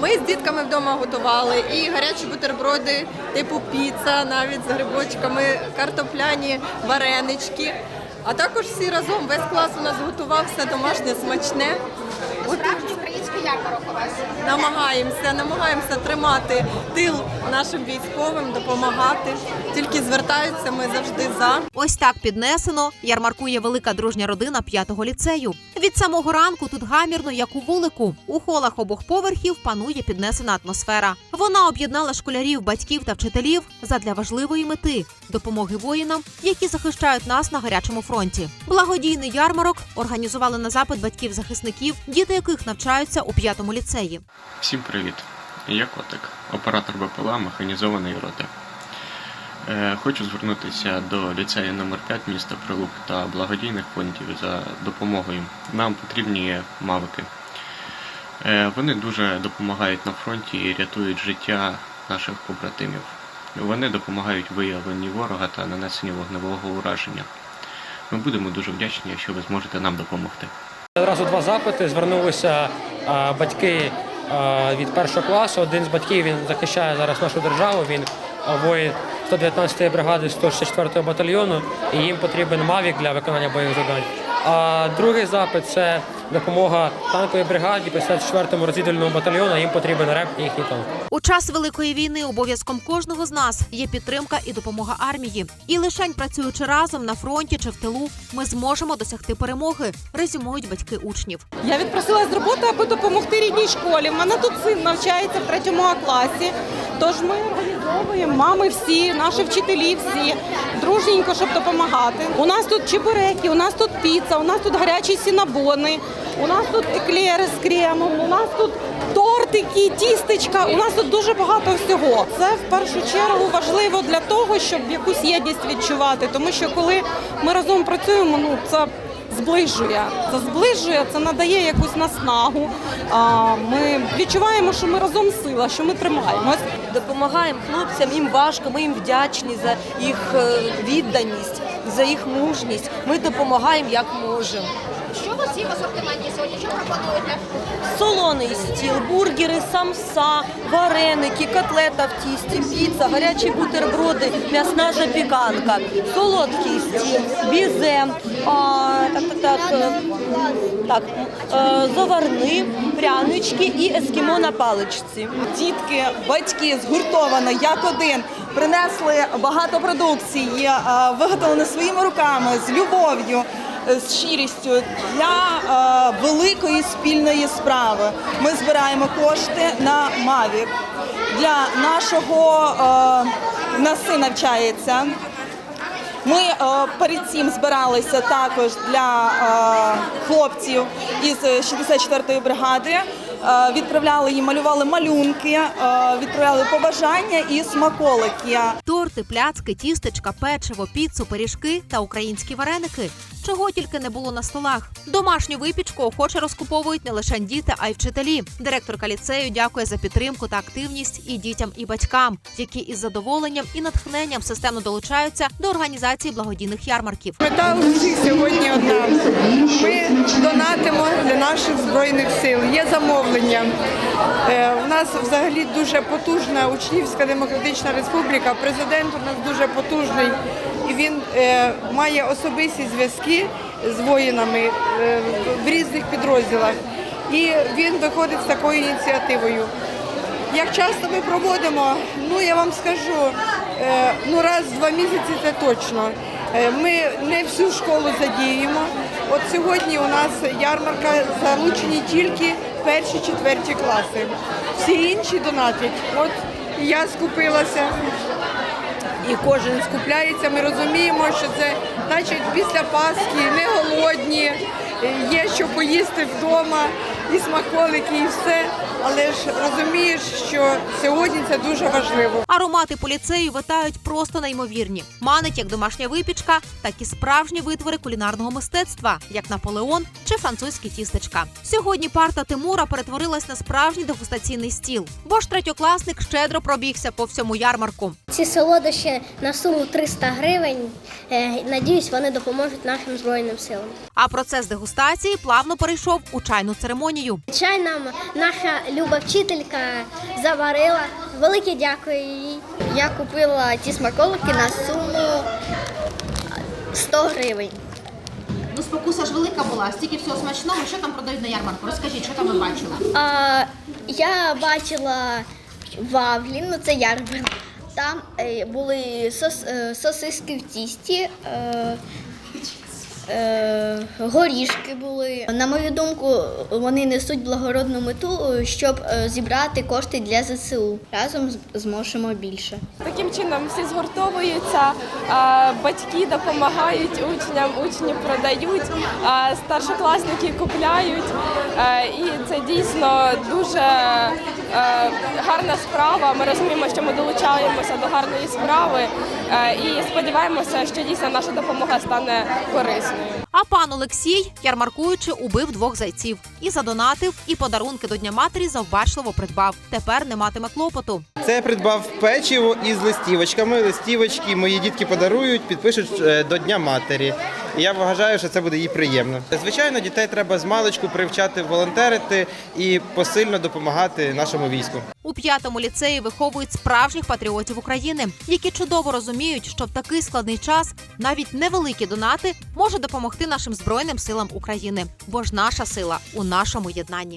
Ми з дітками вдома готували і гарячі бутерброди, типу піца, навіть з грибочками, картопляні варенички. А також всі разом весь клас у нас готував все домашнє смачне. От Справжній український ярмарок у вас. намагаємося, намагаємося тримати тил нашим військовим, допомагати. Тільки звертаються, ми завжди за. Ось так піднесено ярмаркує велика дружня родина п'ятого ліцею. Від самого ранку тут гамірно, як у вулику. У холах обох поверхів панує піднесена атмосфера. Вона об'єднала школярів, батьків та вчителів задля важливої мети допомоги воїнам, які захищають нас на гарячому фронті. Благодійний ярмарок організували на запит батьків захисників, діти яких навчаються у п'ятому ліцеї. Всім привіт! Я Котик, оператор БПЛА механізованої роти. Е, Хочу звернутися до ліцею номер 5 міста Прилук та благодійних фондів за допомогою. Нам потрібні мавики. Е, Вони дуже допомагають на фронті і рятують життя наших побратимів. Вони допомагають виявленні ворога та нанесенні вогневого ураження. Ми будемо дуже вдячні, якщо ви зможете нам допомогти. Одразу два запити. Звернулися батьки від першого класу. Один з батьків він захищає зараз нашу державу. Він воїн 119-ї бригади 164-го батальйону, і їм потрібен мавік для виконання бойових завдань. А другий запит це допомога танковій бригаді 54-му розвідувальному батальйону. Їм потрібен реп і їхній танк. У час великої війни обов'язком кожного з нас є підтримка і допомога армії. І лишень працюючи разом на фронті чи в тилу, ми зможемо досягти перемоги. Резюмують батьки учнів. Я відпросилась з роботи, аби допомогти рідній школі. У мене тут син навчається в третьому класі. Тож ми організовуємо мами всі, наші вчителі всі дружненько, щоб допомагати. У нас тут чебуреки, у нас тут піца, у нас тут гарячі сінабони, у нас тут еклери з кремом, у нас тут тортики, тістечка. У нас тут дуже багато всього. Це в першу чергу важливо для того, щоб якусь єдність відчувати. Тому що коли ми разом працюємо, ну це зближує. Це зближує, це надає якусь наснагу. Ми відчуваємо, що ми разом сила, що ми тримаємось. допомагаємо хлопцям, їм важко, ми їм вдячні за їх е, відданість, за їх мужність. Ми допомагаємо як можемо. Що у вас є в асортименті сьогодні? Що пропонуєте? Солоний стіл, бургери, самса, вареники, котлета в тісті, піца, гарячі бутерброди, м'ясна запіканка, солодкий стіл, бізе, а, так, так, так, е, так, е, прянички і ескімо на паличці. Дітки, батьки згуртовано як один принесли багато продукції, е, виготовлені своїми руками з любов'ю. е, З щирістю для е, великої спільної справи ми збираємо кошти на Мавік. Для нашого е, нас син навчається. Ми е, перед цим збиралися також для е, хлопців із 64-ї бригади. Е, відправляли їм, малювали малюнки, відправляли побажання і смаколики. Торти, пляцки, тістечка, печиво, піцу, пиріжки та українські вареники. Чого тільки не було на столах. Домашню випічку охоче розкуповують не лише діти, а й вчителі. Директорка ліцею дякує за підтримку та активність і дітям, і батькам, які із задоволенням і натхненням системно долучаються до організації благодійних ярмарків. Мета у всіх сьогодні одна. Ми донатимо для наших збройних сил. Є замовлення. Е, У нас взагалі дуже потужна учнівська демократична республіка. Президент у нас дуже потужний і він е, має особисті зв'язки з воїнами е, в різних підрозділах. І він виходить з такою ініціативою. Як часто ми проводимо, ну я вам скажу, е, ну раз в два місяці це точно. Ми не всю школу задіємо. От сьогодні у нас ярмарка залучені тільки перші четверті класи. Всі інші донатять. От я скупилася. І кожен скупляється. Ми розуміємо, що це значить після Пасхи не голодні, є що поїсти вдома, і смаколики, і все. Але ж розумієш, що сьогодні це дуже важливо. Аромати по ліцею витають просто неймовірні. Манить як домашня випічка, так і справжні витвори кулінарного мистецтва, як Наполеон чи французькі тістечка. Сьогодні парта Тимура перетворилась на справжній дегустаційний стіл, бо ж третьокласник щедро пробігся по всьому ярмарку. Ці солодощі на суму 300 гривень. Е, Надіюсь, вони допоможуть нашим збройним силам. А процес дегустації плавно перейшов у чайну церемонію. Чай нам наша Люба вчителька заварила. Велике дякую їй. Я купила ті смаколики на суму 100 гривень. Ну, спокуса ж велика була, стільки всього смачного. Що там продають на ярмарку? Розкажіть, що там ви бачили? А, я бачила вафлі, ну це ярмарк. Там е, були сос, е, сосиски в тісті, е, горішки були. На мою думку, вони несуть благородну мету, е, щоб е, зібрати кошти для ЗСУ. Разом зможемо більше. Таким чином всі згуртовуються, батьки допомагають учням, учні продають, старшокласники купляють. А, І це дійсно дуже е, гарна справа. Ми розуміємо, що ми долучаємося до гарної справи е, і сподіваємося, що дійсно наша допомога стане корисною. А пан Олексій, ярмаркуючи, убив двох зайців і задонатив, і подарунки до Дня матері завбачливо придбав. Тепер не матиме клопоту. Це придбав печиво із листівочками. Листівочки мої дітки подарують, підпишуть е, до Дня матері. Я вважаю, що це буде їй приємно. Звичайно, дітей треба з маличку привчати волонтерити і посильно допомагати нашому війську. У п'ятому ліцеї виховують справжніх патріотів України, які чудово розуміють, що в такий складний час навіть невеликі донати можуть допомогти нашим збройним силам України, бо ж наша сила у нашому єднанні.